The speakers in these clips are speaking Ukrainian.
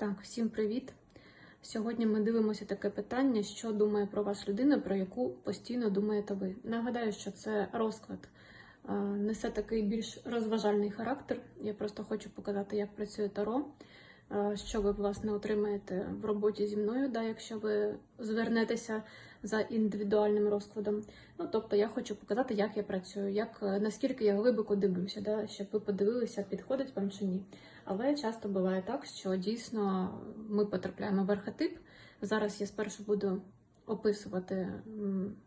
Так, всім привіт! Сьогодні ми дивимося таке питання, що думає про вас людина, про яку постійно думаєте ви. Нагадаю, що це розклад несе такий більш розважальний характер. Я просто хочу показати, як працює Таро, що ви власне отримаєте в роботі зі мною, да, якщо ви звернетеся за індивідуальним розкладом. Ну тобто, я хочу показати, як я працюю, як е, наскільки я глибоко дивлюся, да, щоб ви подивилися, підходить вам чи ні. Але часто буває так, що дійсно ми потрапляємо в архетип. Зараз я спершу буду описувати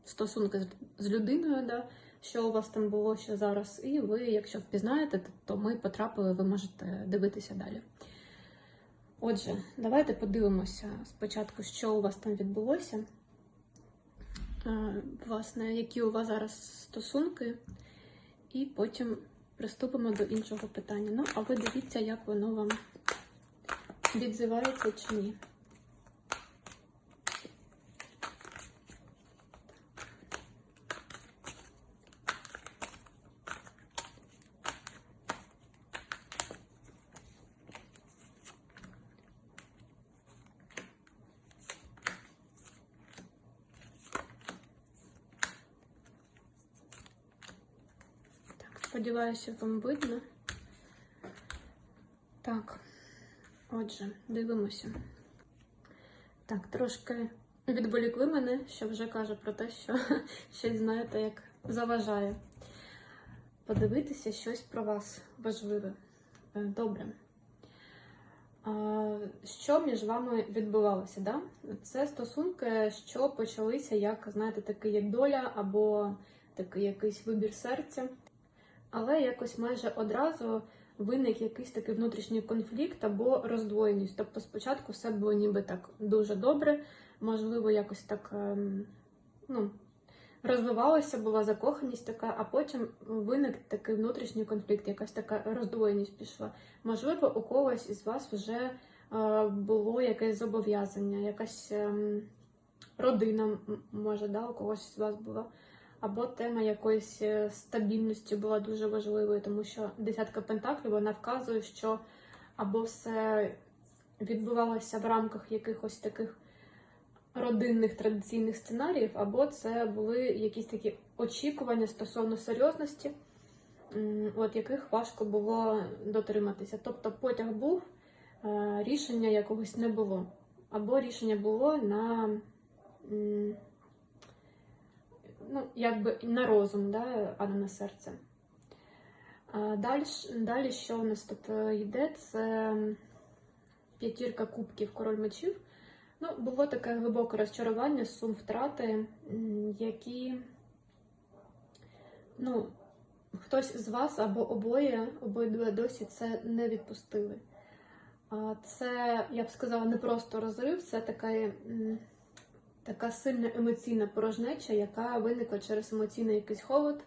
стосунки з- людиною, да, що у вас там було, що зараз, і ви, якщо впізнаєте, то ми потрапили, ви можете дивитися далі. Отже, давайте подивимося спочатку, що у вас там відбулося. Власне, які у вас зараз стосунки, і потім приступимо до іншого питання. Ну, а ви дивіться, як воно вам відзивається чи ні. Так, сподіваюся, вам видно. Так, отже, дивимося. Так, трошки відволікли мене, що вже каже про те, що щось, знаєте, як заважає. Подивитися щось про вас важливе. Е, Добре. Що між вами відбувалося? Да? Це стосунки, що почалися як, знаєте, такий як доля або такий якийсь вибір серця. Але якось майже одразу виник якийсь такий внутрішній конфлікт або роздвоєність. Тобто спочатку все було ніби так дуже добре, можливо, якось так ем, ну, розвивалося, була закоханість така, а потім виник такий внутрішній конфлікт, якась така роздвоєність пішла. Можливо, у когось із вас вже е, було якесь зобов'язання, якась ем, родина, може, да, у когось з вас була. Або тема якоїсь е, стабільності була дуже важливою, тому що десятка пентаклів вона вказує, що або все відбувалося в рамках якихось таких родинних традиційних сценаріїв, або це були якісь такі очікування стосовно серйозності, от яких важко було дотриматися. Тобто потяг був, е, рішення якогось не було, або рішення було на. Ну, якби на розум, да, а не на серце. Далі, далі, що в нас тут е, йде, це п'ятірка кубків король мечів. Ну, було таке глибоке розчарування, сум втрати, які, ну, хтось з вас або обоє, обидва досі це не відпустили. Це, я б сказала, не просто розрив, це така, така сильна емоційна порожнеча, яка виникла через емоційний якийсь холод,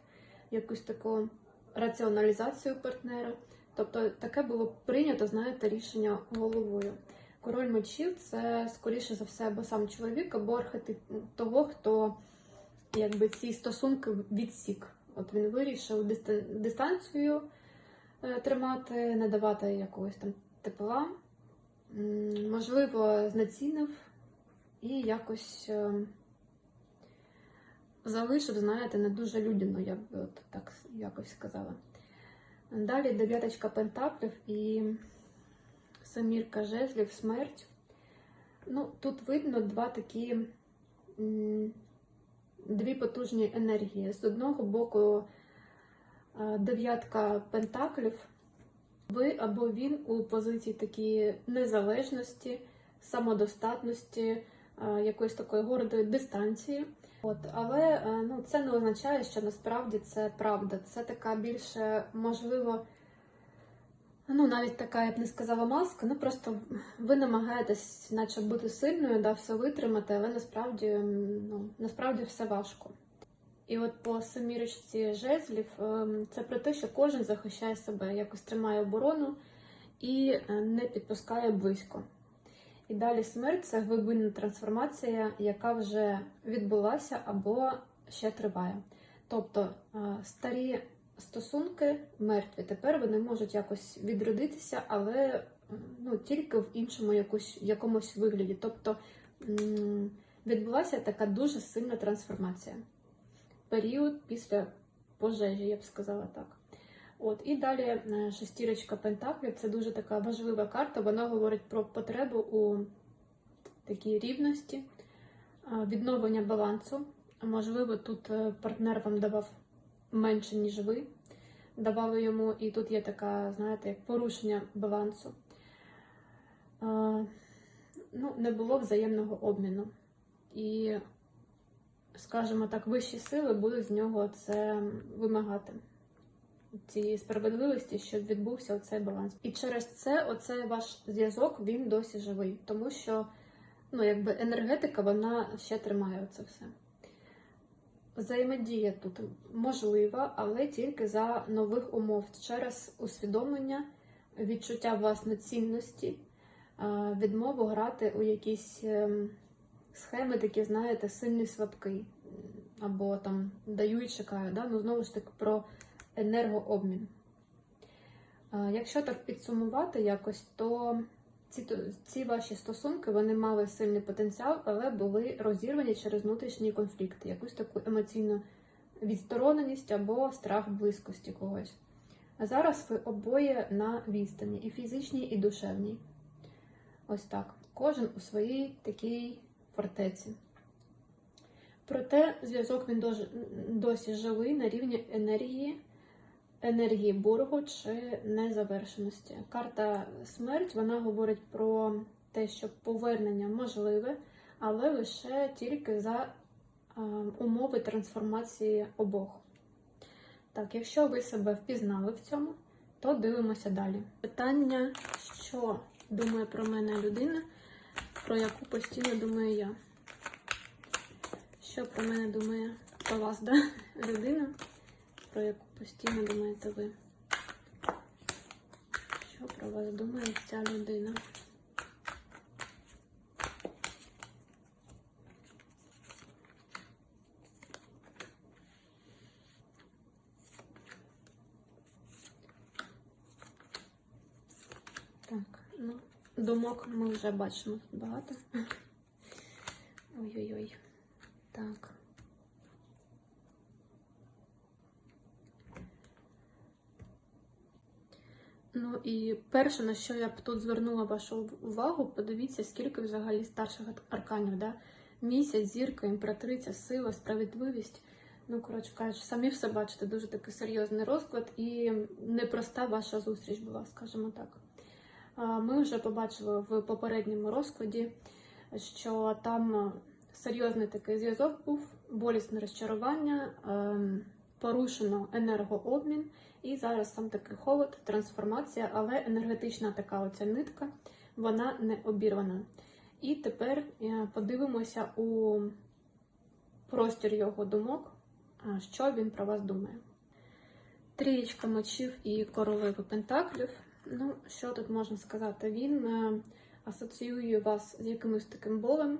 якусь таку раціоналізацію партнера. Тобто таке було прийнято, знаєте, рішення головою. Король мечів це скоріше за все або сам чоловік, або архетип того, хто якби ці стосунки відсік. От він вирішив дистанцію е, тримати, не давати якогось там тепла, можливо, знецінив і якось е, залишив, знаєте, не дуже людяно, я б от так якось сказала. Далі дев'яточка пентаклів і семірка жезлів, смерть. Ну, тут видно два такі дві потужні енергії. З одного боку, е, дев'ятка пентаклів. Ви або він у позиції такої незалежності, самодостатності, якоїсь такої гордої дистанції. От, але е, ну, це не означає, що насправді це правда. Це така більше можливо, ну навіть така, я б не сказала, маска. Ну просто ви намагаєтесь, наче бути сильною, да, все витримати, але насправді, ну, насправді все важко. І от по семірочці жезлів ем, це про те, що кожен захищає себе, якось тримає оборону і е, не підпускає близько. І далі смерть це глибинна трансформація, яка вже відбулася або ще триває. Тобто е, старі стосунки мертві. Тепер вони можуть якось відродитися, але ну, тільки в іншому якусь, якомусь вигляді. Тобто відбулася така дуже сильна трансформація. Період після пожежі, я б сказала так. От, і далі е, шестірочка Пентаклів це дуже така важлива карта. Вона говорить про потребу у такій рівності, відновлення балансу. Можливо, тут е, партнер вам давав менше, ніж ви. Давали йому, і тут є така, знаєте, як порушення балансу. Ну, не було взаємного обміну. І, скажімо так, вищі сили будуть з нього це вимагати цієї справедливості, щоб відбувся оцей баланс. І через це оцей ваш зв'язок він досі живий, тому що ну, якби енергетика вона ще тримає це все. Взаємодія тут можлива, але тільки за нових умов через усвідомлення, відчуття власне цінності, відмову грати у якісь ем, схеми, такі, знаєте, сильний слабкий, або там даю і чекаю. Да? Ну, знову ж таки, про енергообмін. Якщо так підсумувати якось, то ці, ці ваші стосунки вони мали сильний потенціал, але були розірвані через внутрішні конфлікти, якусь таку емоційну відстороненість або страх близькості когось. А зараз ви обоє на відстані, і фізичній, і душевній. Ось так. Кожен у своїй такій фортеці. Проте зв'язок він досі живий на рівні енергії, енергії боргу чи незавершеності. Карта смерть вона говорить про те, що повернення можливе, але лише тільки за умови трансформації обох. Так, якщо ви себе впізнали в цьому, то дивимося далі. Питання, що думає про мене людина, про яку постійно думаю я. Що про мене думає про вас, да? людина, про яку постійно думаєте ви? Що про вас думає ця людина? Так, ну, думок ми вже бачимо багато. Ой-ой-ой. Так. Ну і перше, на що я б тут звернула вашу увагу, подивіться, скільки взагалі старших арканів, да? Місяць, зірка, імператриця, сила, справедливість. Ну, коротше кажучи, самі все бачите, дуже такий серйозний розклад і непроста ваша зустріч була, скажімо так. Ми вже побачили в попередньому розкладі, що там серйозний такий зв'язок був, болісне розчарування, ем, порушено енергообмін, і зараз сам такий холод, трансформація, але енергетична така оця нитка, вона не обірвана. І тепер е, подивимося у простір його думок, що він про вас думає. Трієчка мечів і королеви пентаклів. Ну, що тут можна сказати? Він е, асоціює вас з якимось таким болем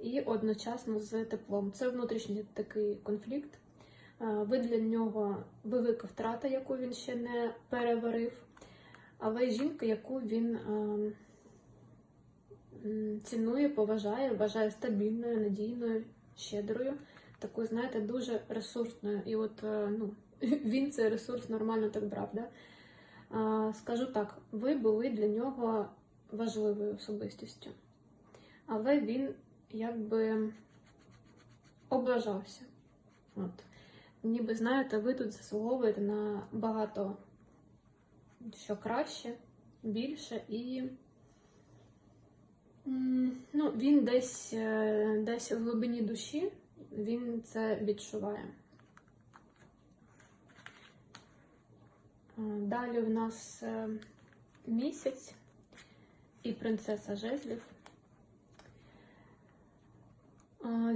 і одночасно з теплом. Це внутрішній такий конфлікт. Е, Ви для нього велика втрата, яку він ще не переварив, але й жінка, яку він е, цінує, поважає, вважає стабільною, надійною, щедрою, такою, знаєте, дуже ресурсною. І от е, ну, він цей ресурс нормально так брав. Да? Скажу так, ви були для нього важливою особистістю, але він якби облажався. От. Ніби знаєте, ви тут заслуговуєте на багато що краще, більше і ну, він десь, е, десь в глибині душі він це відчуває. Е, Далі в нас е, місяць і принцеса жезлів.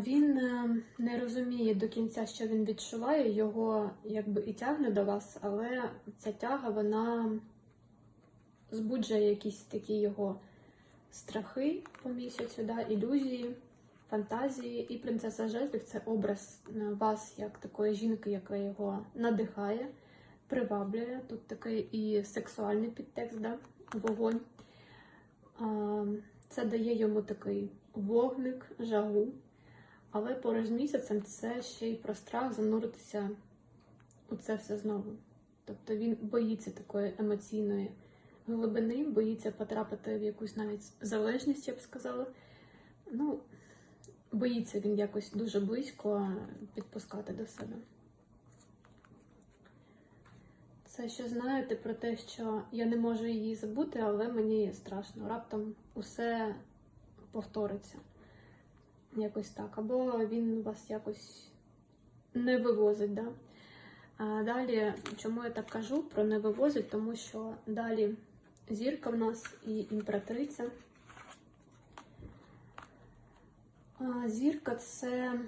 Він е, не розуміє до кінця, що він відчуває, його якби і тягне до вас, але ця тяга вона збуджує якісь такі його страхи по місяцю, да, ілюзії, фантазії. І принцеса жезлів це образ е, вас як такої жінки, яка його надихає приваблює. Тут такий і сексуальний підтекст, да? вогонь. Це дає йому такий вогник, жагу. Але поруч з місяцем це ще й про страх зануритися у це все знову. Тобто він боїться такої емоційної глибини, боїться потрапити в якусь навіть залежність, я б сказала. Ну, боїться він якось дуже близько підпускати до себе. Це ще знаєте про те, що я не можу її забути, але мені страшно. Раптом усе повториться. Якось так. Або він вас якось не вивозить. Да? А далі, чому я так кажу про не вивозить? Тому що далі зірка в нас і імператриця. А, Зірка це,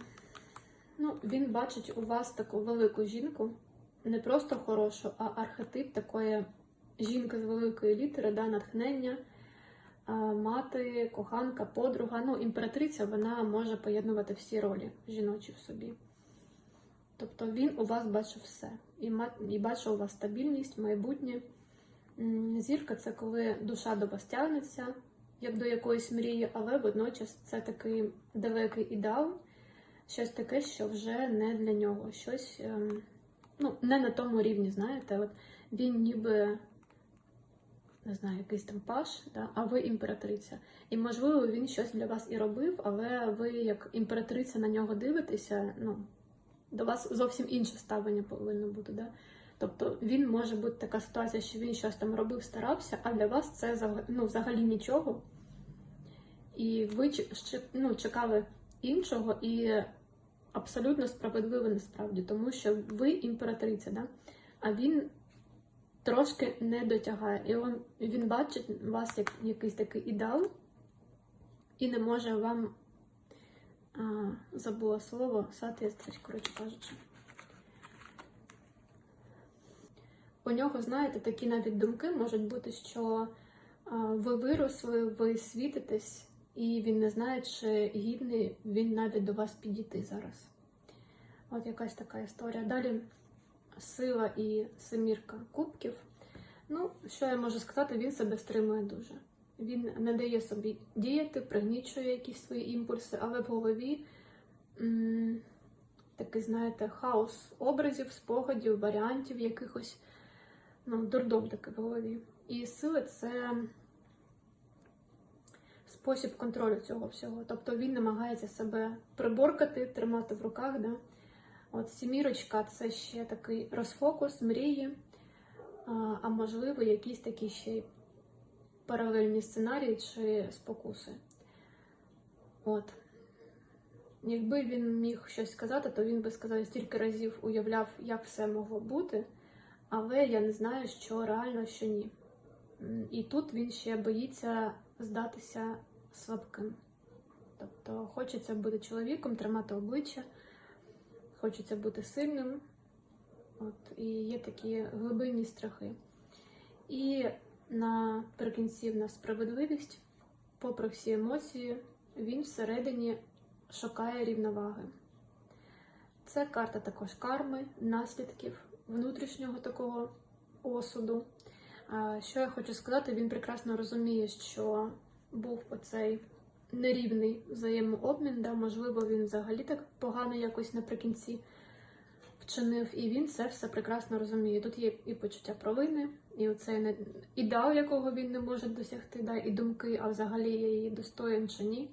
ну, він бачить у вас таку велику жінку, не просто хорошу, а архетип такої жінки з великої літери, да, натхнення, мати, коханка, подруга. Ну, імператриця вона може поєднувати всі ролі жіночі в собі. Тобто він у вас бачив все. І, і бачив у вас стабільність, майбутнє. Зірка це коли душа до вас тягнеться, як до якоїсь мрії, але водночас це такий далекий ідеал, щось таке, що вже не для нього, щось ем, ну, не на тому рівні, знаєте, от він ніби. Не знаю, якийсь там паш, да? а ви імператриця. І можливо він щось для вас і робив, але ви, як імператриця, на нього дивитеся, ну, до вас зовсім інше ставлення повинно бути. Да? Тобто він може бути така ситуація, що він щось там робив, старався, а для вас це ну, взагалі нічого. І ви ну, чекали іншого і абсолютно справедливо насправді, тому що ви імператриця, да? а він трошки не дотягає. І він, він бачить вас як якийсь такий ідеал і не може вам а, забула слово, соответствовать, коротше кажучи. У нього, знаєте, такі навіть думки можуть бути, що а, ви виросли, ви світитесь, і він не знає, чи гідний він навіть до вас підійти зараз. От якась така історія. Далі сила і семірка кубків. Ну, що я можу сказати, він себе стримує дуже. Він не дає собі діяти, пригнічує якісь свої імпульси, але в голові м, такий, знаєте, хаос образів, спогадів, варіантів якихось, ну, дурдом такий в голові. І сили це спосіб контролю цього всього. Тобто він намагається себе приборкати, тримати в руках. Да? От сімірочка це ще такий розфокус, мрії, а, можливо, якісь такі ще паралельні сценарії чи спокуси. От. Якби він міг щось сказати, то він би сказав стільки разів уявляв, як все могло бути, але я не знаю, що реально, що ні. І тут він ще боїться здатися слабким. Тобто хочеться бути чоловіком, тримати обличчя, хочеться бути сильним. От, і є такі глибинні страхи. І наприкінці в нас справедливість, попри всі емоції, він всередині шукає рівноваги. Це карта також карми, наслідків, внутрішнього такого осуду. Що я хочу сказати, він прекрасно розуміє, що був оцей нерівний взаємообмін, да, можливо, він взагалі так погано якось наприкінці вчинив, і він це все прекрасно розуміє. Тут є і почуття провини, і оцей ідеал, якого він не може досягти, да, і думки, а взагалі я її достоїн чи ні.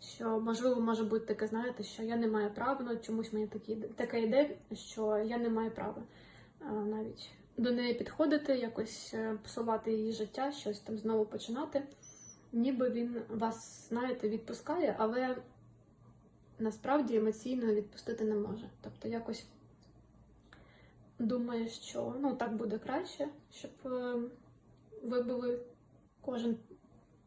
Що можливо може бути таке, знаєте, що я не маю права, ну чомусь мені такі, таке йде, що я не маю права а, навіть до неї підходити, якось е, псувати її життя, щось там знову починати. Ніби він вас, знаєте, відпускає, але насправді емоційно відпустити не може. Тобто якось думає, що ну так буде краще, щоб е, ви були кожен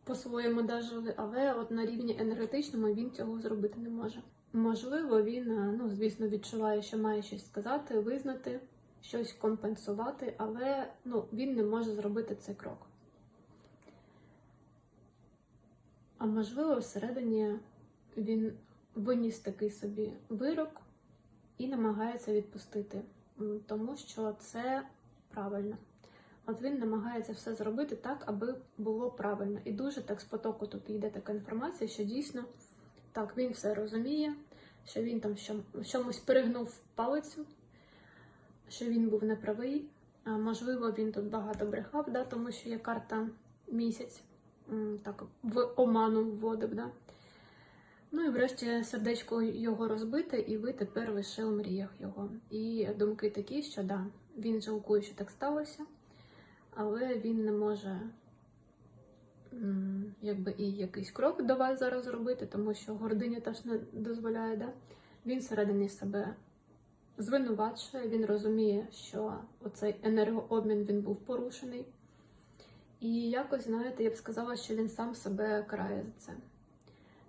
по-своєму да, жили, але от на рівні енергетичному він цього зробити не може. Можливо, він, е, ну, звісно, відчуває, що має щось сказати, визнати, щось компенсувати, але ну, він не може зробити цей крок. А можливо, всередині він виніс такий собі вирок і намагається відпустити, тому що це правильно. От він намагається все зробити так, аби було правильно. І дуже так з потоку тут йде така інформація, що дійсно так, він все розуміє, що він там чомусь перегнув палицю, що він був неправий. Можливо, він тут багато брехав, да, тому що є карта місяць, так, в оману вводив. Да. Ну і врешті сердечко його розбите, і ви тепер лише у мріях його. І думки такі, що да, він жалкує, що так сталося, але він не може якби і якийсь крок до вас зараз зробити, тому що гординя теж не дозволяє. Да? Він всередині себе звинувачує, він розуміє, що оцей енергообмін він був порушений. І якось, знаєте, я б сказала, що він сам себе карає за це.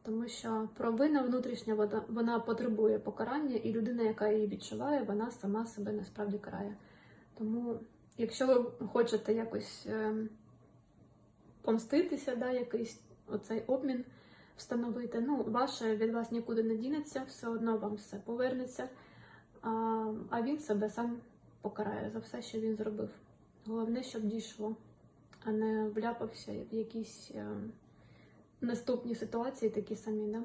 Тому що провина внутрішня вона, вона потребує покарання, і людина, яка її відчуває, вона сама себе насправді карає. Тому, якщо ви хочете якось е, помститися, да, якийсь оцей обмін встановити, ну, ваше від вас нікуди не дінеться, все одно вам все повернеться, а, а він себе сам покарає за все, що він зробив. Головне, щоб дійшло, а не вляпався в якісь. Е, наступні ситуації такі самі. Да?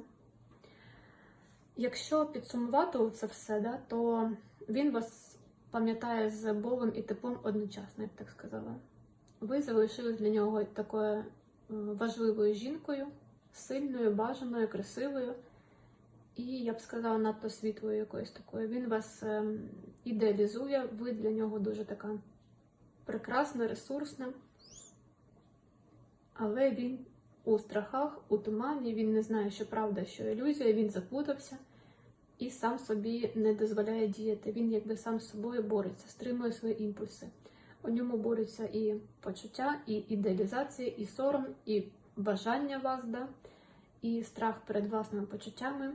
Якщо підсумувати це все, да, то він вас пам'ятає з болем і теплом одночасно, я б так сказала. Ви залишились для нього такою е, важливою жінкою, сильною, бажаною, красивою. І я б сказала, надто світлою якоюсь такою. Він вас ем, ідеалізує, ви для нього дуже така прекрасна, ресурсна. Але він у страхах, у тумані, він не знає, що правда, що ілюзія, він заплутався і сам собі не дозволяє діяти. Він якби сам з собою бореться, стримує свої імпульси. У ньому борються і почуття, і ідеалізація, і сором, і бажання вас, да, і страх перед власними почуттями.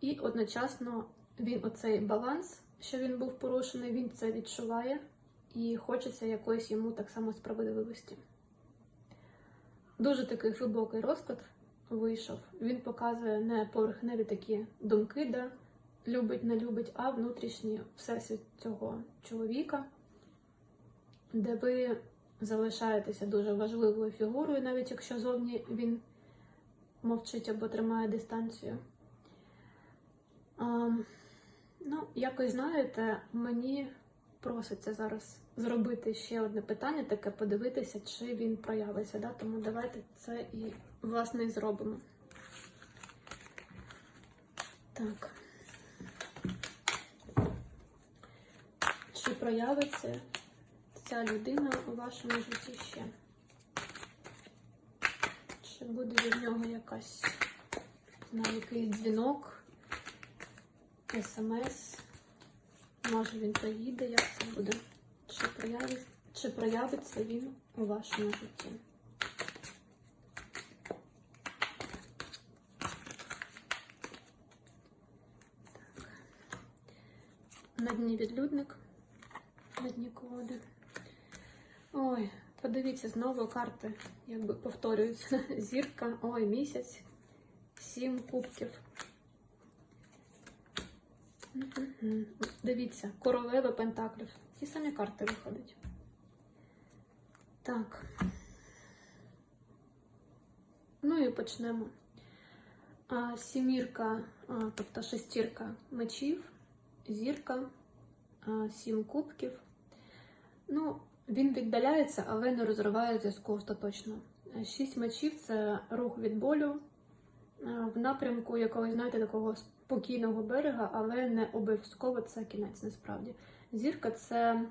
І одночасно він оцей баланс, що він був порушений, він це відчуває і хочеться якоїсь йому так само справедливості. Дуже такий глибокий розклад вийшов. Він показує не поверхневі такі думки, де любить, не любить, а внутрішній всесвіт цього чоловіка, де ви залишаєтеся дуже важливою фігурою, навіть якщо зовні він мовчить або тримає дистанцію. А, ну, якось знаєте, мені проситься зараз зробити ще одне питання, таке подивитися, чи він проявиться. Да? Тому давайте це і власне і зробимо. Так. Чи проявиться ця людина у вашому житті ще? Чи буде від нього якась на якийсь дзвінок, смс? Може він поїде, як це буде? Чи проявиться, чи проявиться він у вашому житті? На дні відлюдник, на дні колоди. Ой, подивіться, знову карти, якби повторюються. Зірка, ой, місяць, сім кубків. Дивіться, королева пентаклів. Ті самі карти виходять. Так. Ну і почнемо. А, сімірка, а, тобто шестірка мечів, зірка, а, сім кубків. Ну, він віддаляється, але не розриває зв'язку остаточно. Шість мечів це рух від болю в напрямку якогось, знаєте, такого спокійного берега, але не обов'язково це кінець насправді. Зірка це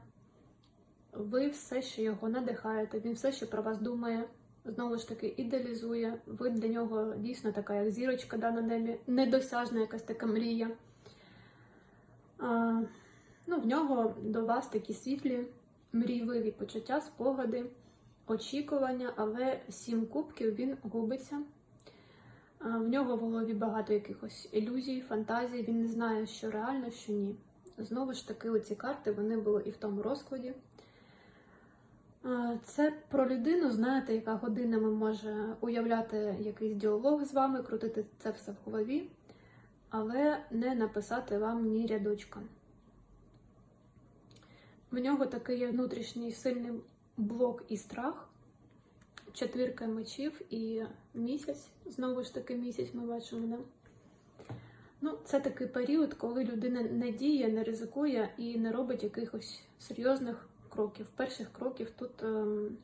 ви все, що його надихаєте, він все, що про вас думає, знову ж таки, ідеалізує. Ви для нього дійсно така, як зірочка да, на небі, недосяжна якась така мрія. А, ну, В нього до вас такі світлі, мрійливі почуття, спогади, очікування, але сім кубків він губиться. В нього в голові багато якихось ілюзій, фантазій, він не знає, що реально, що ні. Знову ж таки, оці карти вони були і в тому розкладі. Це про людину, знаєте, яка годинами може уявляти якийсь діалог з вами, крутити це все в голові, але не написати вам ні рядочка. В нього такий внутрішній сильний блок і страх, четвірка мечів і місяць. Знову ж таки, місяць ми бачимо, да? Ну, це такий період, коли людина не діє, не ризикує і не робить якихось серйозних кроків. Перших кроків тут ем,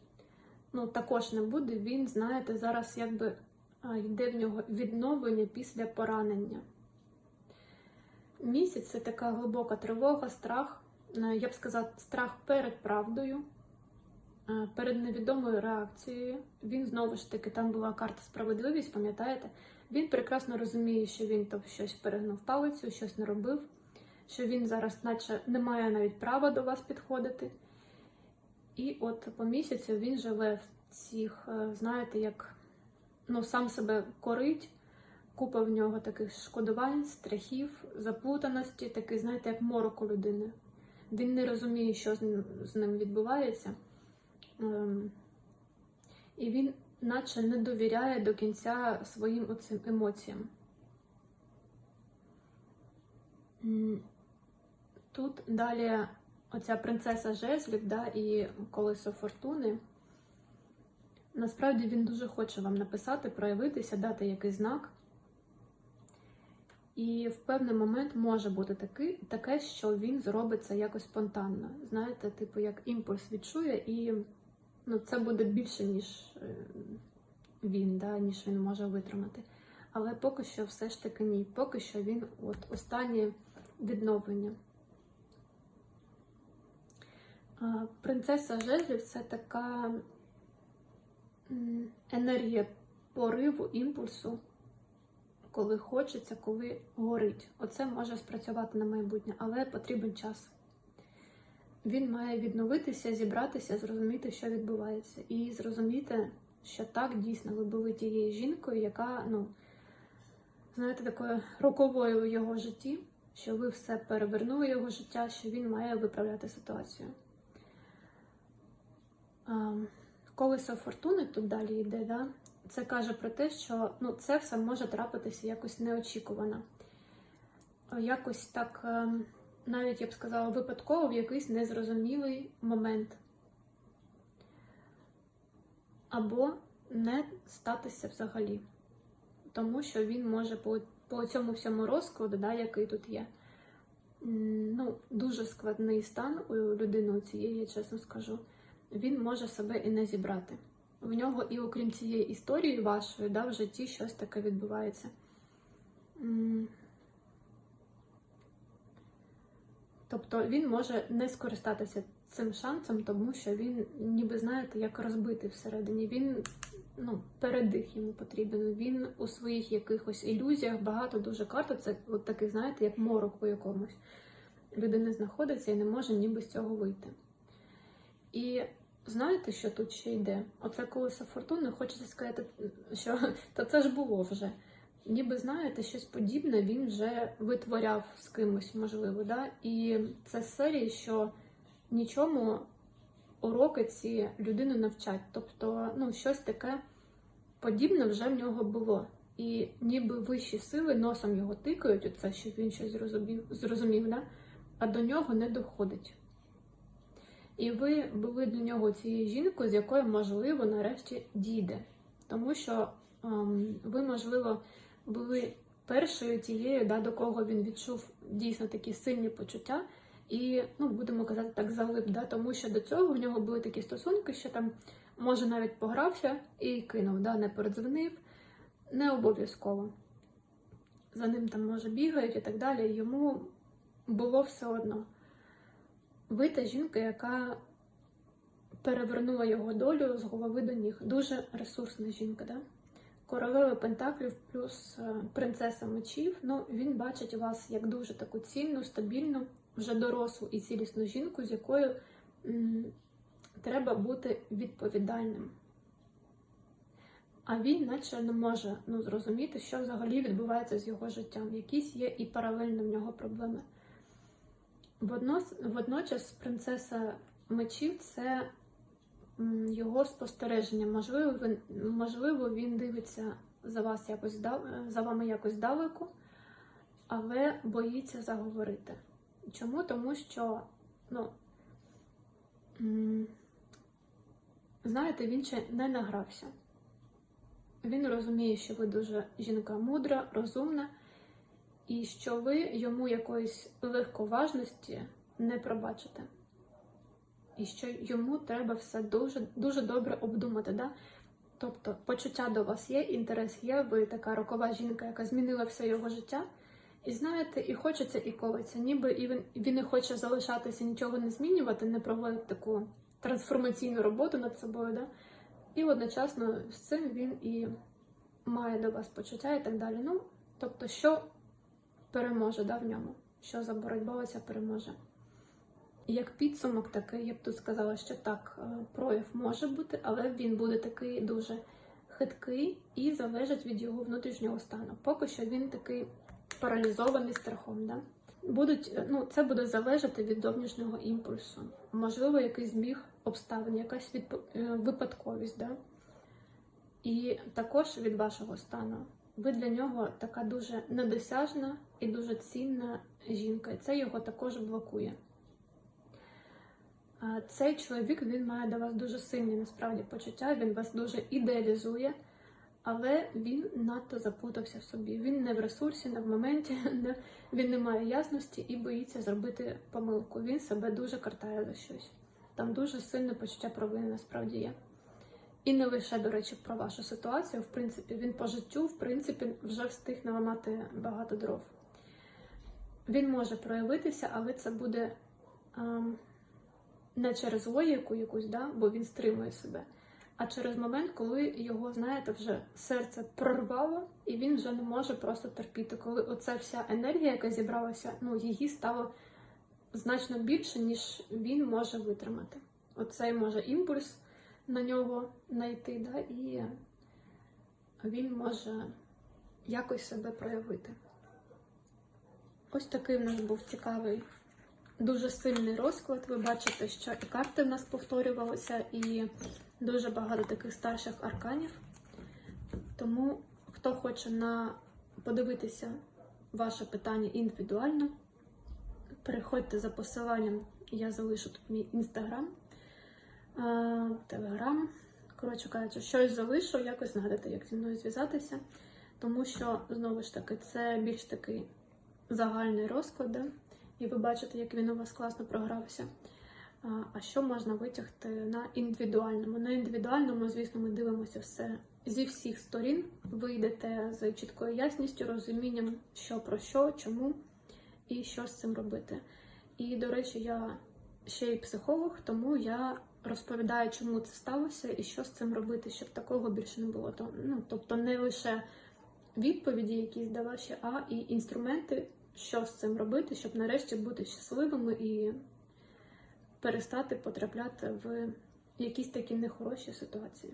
ну, також не буде. Він, знаєте, зараз якби йде в нього відновлення після поранення. Місяць це така глибока тривога, страх. Е, Я б сказала, страх перед правдою, е, перед невідомою реакцією. Він знову ж таки, там була карта справедливість, пам'ятаєте? Він прекрасно розуміє, що він то щось перегнув палицю, щось не робив, що він зараз, наче, не має навіть права до вас підходити. І от по місяцю він живе в цих, е, знаєте, як ну, сам себе корить, купа в нього таких шкодувань, страхів, заплутаності, такий, знаєте, як морок у людини. Він не розуміє, що з ним відбувається. Ем, І він наче не довіряє до кінця своїм оцим емоціям. Тут далі оця принцеса жезлів да, і колесо фортуни. Насправді він дуже хоче вам написати, проявитися, дати якийсь знак. І в певний момент може бути таки, таке, що він зробить це якось спонтанно. Знаєте, типу, як імпульс відчує, і ну, це буде більше, ніж е, він, да, ніж він може витримати. Але поки що все ж таки ні. Поки що він от останнє відновлення. Принцеса Жезлів це така енергія пориву, імпульсу, коли хочеться, коли горить. Оце може спрацювати на майбутнє, але потрібен час. Він має відновитися, зібратися, зрозуміти, що відбувається, і зрозуміти, що так дійсно ви були тією жінкою, яка, ну, знаєте, такою роковою в його житті, що ви все перевернули його життя, що він має виправляти ситуацію. Колесо фортуни тут далі йде, да? це каже про те, що ну, це все може трапитися якось неочікувано. Якось так, ем, навіть я б сказала, випадково в якийсь незрозумілий момент. Або не статися взагалі. Тому що він може по, по цьому всьому розкладу, да, який тут є, ну, дуже складний стан у людини у цієї, я чесно скажу, він може себе і не зібрати. В нього, і окрім цієї історії вашої, да, в житті щось таке відбувається. М. Тобто він може не скористатися цим шансом, тому що він, ніби знаєте, як розбитий всередині. Він ну, передих йому потрібен. Він у своїх якихось ілюзіях багато дуже карт. Це от такий, знаєте, як морок по якомусь. Людина знаходиться і не може ніби з цього вийти. І знаєте, що тут ще йде? Оце колесо фортуни, хочеться сказати, що та це ж було вже. Ніби знаєте, щось подібне він вже витворяв з кимось, можливо. Да? І це серії, що нічому уроки ці людину навчать. Тобто, ну, щось таке подібне вже в нього було. І ніби вищі сили носом його тикають, оце, щоб він щось зрозумів, зрозумів да? а до нього не доходить. І ви були для нього цією жінкою, з якою, можливо, нарешті дійде. Тому що ем, ви, можливо, були першою тією, да, до кого він відчув дійсно такі сильні почуття. І, ну, будемо казати так, залип, да, тому що до цього в нього були такі стосунки, що там, може, навіть погрався і кинув, да, не передзвонив, не обов'язково. За ним там, може, бігають і так далі. Йому було все одно. Ви та жінка, яка перевернула його долю з голови до ніг. Дуже ресурсна жінка, да? Королева Пентаклів плюс е, принцеса мечів. Ну, він бачить вас як дуже таку цінну, стабільну, вже дорослу і цілісну жінку, з якою треба бути відповідальним. А він, наче, не може ну, зрозуміти, що взагалі відбувається з його життям. Якісь є і паралельно в нього проблеми. Водночас принцеса мечів це його спостереження. Можливо, він, можливо, він дивиться за вас якось за вами якось далеко, але боїться заговорити. Чому? Тому що ну, знаєте, він ще не награвся. Він розуміє, що ви дуже жінка мудра, розумна, і що ви йому якоїсь легковажності не пробачите. І що йому треба все дуже, дуже добре обдумати. Да? Тобто почуття до вас є, інтерес є, ви така рокова жінка, яка змінила все його життя. І знаєте, і хочеться, і колиться. Ніби і він, він не хоче залишатися, нічого не змінювати, не проводить таку трансформаційну роботу над собою. Да? І одночасно з цим він і має до вас почуття і так далі. Ну, тобто, що переможе да, в ньому, що за боротьба оця переможе. Як підсумок такий, я б тут сказала, що так, е, прояв може бути, але він буде такий дуже хиткий і залежить від його внутрішнього стану. Поки що він такий паралізований страхом. Да? Будуть, е, ну, це буде залежати від зовнішнього імпульсу. Можливо, якийсь збіг обставин, якась відп... е, випадковість. Да? І також від вашого стану. Ви для нього така дуже недосяжна і дуже цінна жінка, і це його також блокує. Цей чоловік він має до вас дуже сильні насправді почуття, він вас дуже ідеалізує, але він надто запутався в собі. Він не в ресурсі, не в моменті, не, він не має ясності і боїться зробити помилку. Він себе дуже картає за щось. Там дуже сильне почуття провини насправді є. І не лише, до речі, про вашу ситуацію. В принципі, він по життю, в принципі, вже встиг наламати багато дров. Він може проявитися, але це буде. ем, не через логіку якусь, да, бо він стримує себе, а через момент, коли його, знаєте, вже серце прорвало, і він вже не може просто терпіти. Коли оця вся енергія, яка зібралася, ну її стало значно більше, ніж він може витримати. Оцей може імпульс на нього знайти, да, і він може якось себе проявити. Ось такий в нас був цікавий дуже сильний розклад. Ви бачите, що і карти в нас повторювалися, і дуже багато таких старших арканів. Тому, хто хоче на подивитися ваше питання індивідуально, переходьте за посиланням, я залишу тут мій інстаграм, телеграм. Коротше кажучи, щось залишу, якось нагадати, як зі мною зв'язатися. Тому що, знову ж таки, це більш такий загальний розклад. І ви бачите, як він у вас класно програвся. А, що можна витягти на індивідуальному? На індивідуальному, звісно, ми дивимося все зі всіх сторін. Ви йдете з чіткою ясністю, розумінням, що про що, чому і що з цим робити. І, до речі, я ще й психолог, тому я розповідаю, чому це сталося і що з цим робити, щоб такого більше не було. Ну, Тобто не лише відповіді, якісь да, ваші, а і інструменти що з цим робити, щоб нарешті бути щасливими і перестати потрапляти в якісь такі нехороші ситуації.